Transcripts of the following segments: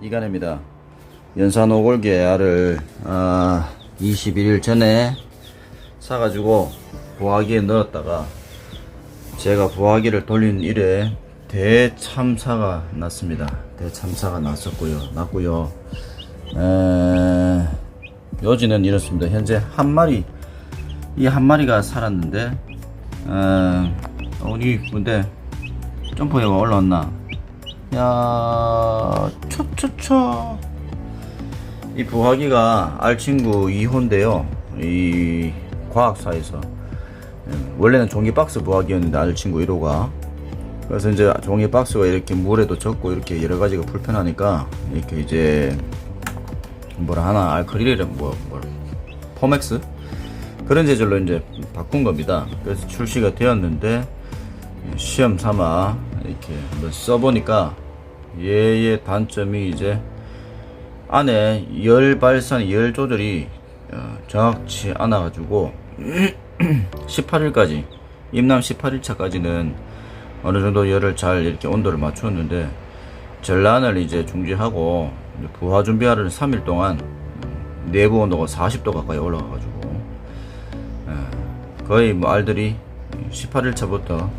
이간입니다. 연산 오골계 알을 아, 21일 전에 사가지고 부화기에 넣었다가 제가 부화기를 돌린 일에 대참사가 났습니다. 대참사가 났었고요. 났고요. 에, 요지는 이렇습니다. 현재 한 마리 이 한 마리가 살았는데 어, 어디 근데 점프해가 올라왔나? 야, 초초초. 이 부화기가 알친구 2호인데요. 이 과학사에서 음, 원래는 종이 박스 부화기였는데 알친구 1호가 그래서 이제 종이 박스가 이렇게 물에도 젖고 이렇게 여러 가지가 불편하니까 이렇게 이제 뭐라 하나 알크릴을 뭐, 뭐 포맥스 그런 재질로 이제 바꾼 겁니다. 그래서 출시가 되었는데 시험 삼아 이렇게 한번 써보니까 얘의 단점이 이제 안에 열 발산 열 조절이 어, 정확치 않아 가지고 18일까지 임남 18일차까지는 어느 정도 열을 잘 이렇게 온도를 맞추었는데 전란을 이제 중지하고 부화 준비하는 3일 동안 음, 내부 온도가 40도 가까이 올라가 가지고 거의 뭐 알들이 18일 차부터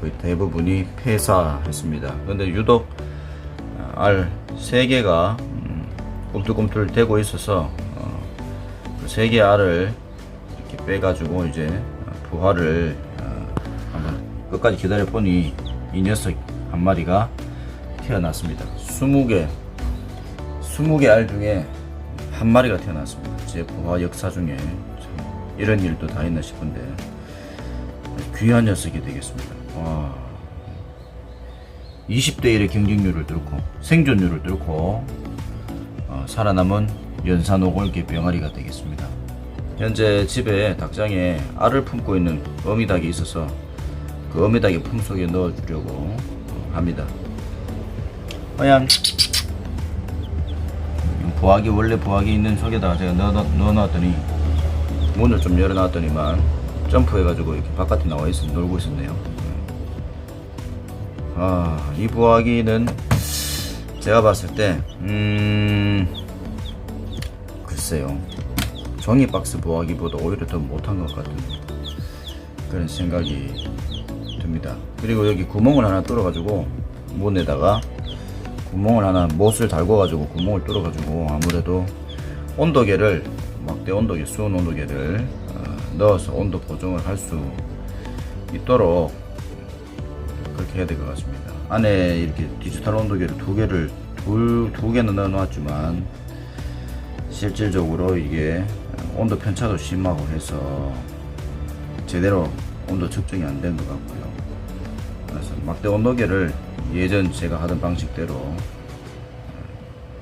거의 대부분이 폐사했습니다. 그런데 유독 어, 알 3개가 음, 꿈틀꿈틀 되고 있어서 어, 그 3개 알을 이렇게 빼가지고 이제 어, 부화를 어, 한번 끝까지 기다려 보니 이 녀석 한 마리가 태어났습니다. 20개 20개 알 중에 한 마리가 태어났습니다. 제 부화 역사 중에 참 이런 일도 다 있나 싶은데 귀한 녀석이 되겠습니다. 와. 20대 1의 경쟁률을 뚫고 생존율을 뚫고 어, 살아남은 연산 오골계 병아리가 되겠습니다. 현재 집에 닭장에 알을 품고 있는 어미닭이 있어서 그 어미닭의 품속에 넣어주려고 어, 합니다. 그냥 부화기 원래 부화기 있는 속에다가 제가 넣어, 넣어 놨더니 문을 좀 열어놨더니만 점프해가지고 이렇게 바깥에 나와 있어 놀고 있었네요. 아, 이 부화기는 제가 봤을 때, 음, 글쎄요. 종이 박스 부화기보다 오히려 더 못한 것 같은 그런 생각이 듭니다. 그리고 여기 구멍을 하나 뚫어가지고 문에다가 구멍을 하나 못을 달궈가지고 구멍을 뚫어가지고 아무래도 온도계를 막대 온도계 수온 온도계를 어, 넣어서 온도 보정을 할 수 있도록 그렇게 해야 될 것 같습니다. 안에 이렇게 디지털 온도계를 두 개를 둘, 두 개는 넣어 놨지만 실질적으로 이게 온도 편차도 심하고 해서 제대로 온도 측정이 안 된 것 같고요. 그래서 막대 온도계를 예전 제가 하던 방식대로 어,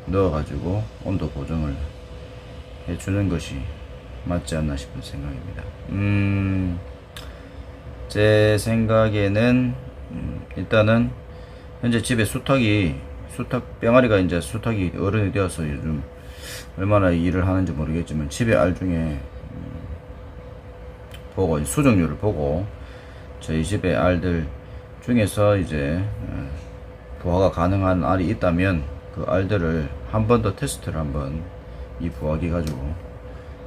넣어가지고 온도 보정을 해주는 것이 맞지 않나 싶은 생각입니다. 음, 제 생각에는 음, 일단은 현재 집에 수탉이 수탉 병아리가 이제 수탉이 어른이 되어서 요즘 얼마나 일을 하는지 모르겠지만 집에 알 중에 음, 보고 수정률을 보고 저희 집에 알들 중에서 이제 어, 부화가 가능한 알이 있다면 그 알들을 한 번 더 테스트를 한번 이 부화기 가지고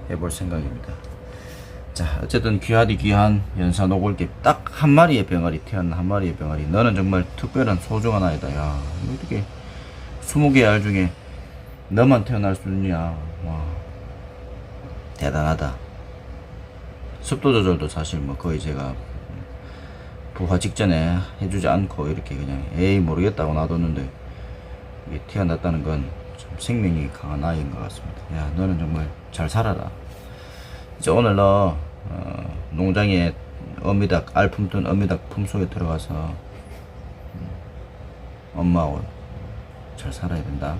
해볼 생각입니다. 자, 어쨌든 귀하디 귀한 연산 오골개 딱 한 마리의 병아리 태어난 한 마리의 병아리. 너는 정말 특별한 소중한 아이다. 야, 어떻게 20개 알 중에 너만 태어날 수 있냐. 와, 대단하다. 습도 조절도 사실 뭐 거의 제가 부화 직전에 해주지 않고 이렇게 그냥 에이 모르겠다고 놔뒀는데 이게 태어났다는 건 참 생명이 강한 아이인 것 같습니다. 야, 너는 정말 잘 살아라. 이제 오늘 너 어, 농장에 어미닭 알 품던 어미닭 품속에 들어가서 음, 엄마하고 잘 살아야 된다.